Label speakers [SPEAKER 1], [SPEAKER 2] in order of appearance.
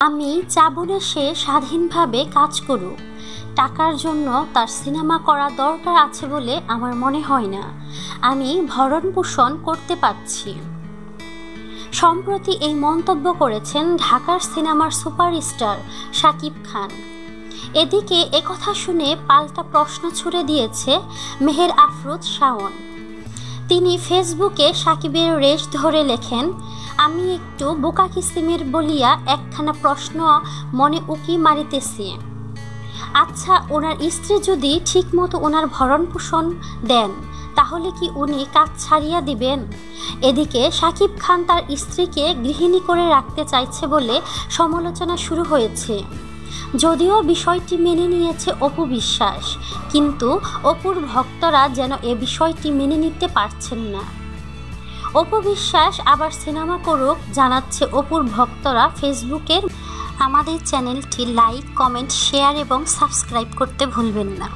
[SPEAKER 1] আমি চাবো না সে স্বাধীনভাবে কাজ করুক। টাকার জন্য তার সিনেমা করা দরকার আছে বলে আমার মনে হয় না। আমি ভরণ পোষণ করতে পারছি। সম্প্রতি এই মন্তব্য করেছেন ঢাকার সিনেমার সুপারস্টার শাকিব খান। এদিকে একথা শুনে পাল্টা প্রশ্ন ছুড়ে দিয়েছে মেহের আফরোজ শাওন। তিনি ফেসবুকে সাকিবের রেশ ধরে লেখেন আমি একটু বোকা কিসিমের বলিয়া একখানা প্রশ্ন মনে উকি মারিতেছি। আচ্ছা ওনার স্ত্রী যদি ঠিকমতো ওনার ভরণ পোষণ দেন, তাহলে কি উনি কাজ ছাড়িয়া দিবেন? এদিকে সাকিব খান তার স্ত্রীকে গৃহিণী করে রাখতে চাইছে বলে সমালোচনা শুরু হয়েছে। যদিও বিষয়টি মেনে নিয়েছে অপু বিশ্বাস, কিন্তু অপুর ভক্তরা যেন এ বিষয়টি মেনে নিতে পারছেন না। অপু বিশ্বাস আবার সিনেমা করুক জানাচ্ছে অপুর ভক্তরা ফেসবুকের। আমাদের চ্যানেলটি লাইক, কমেন্ট, শেয়ার এবং সাবস্ক্রাইব করতে ভুলবেন না।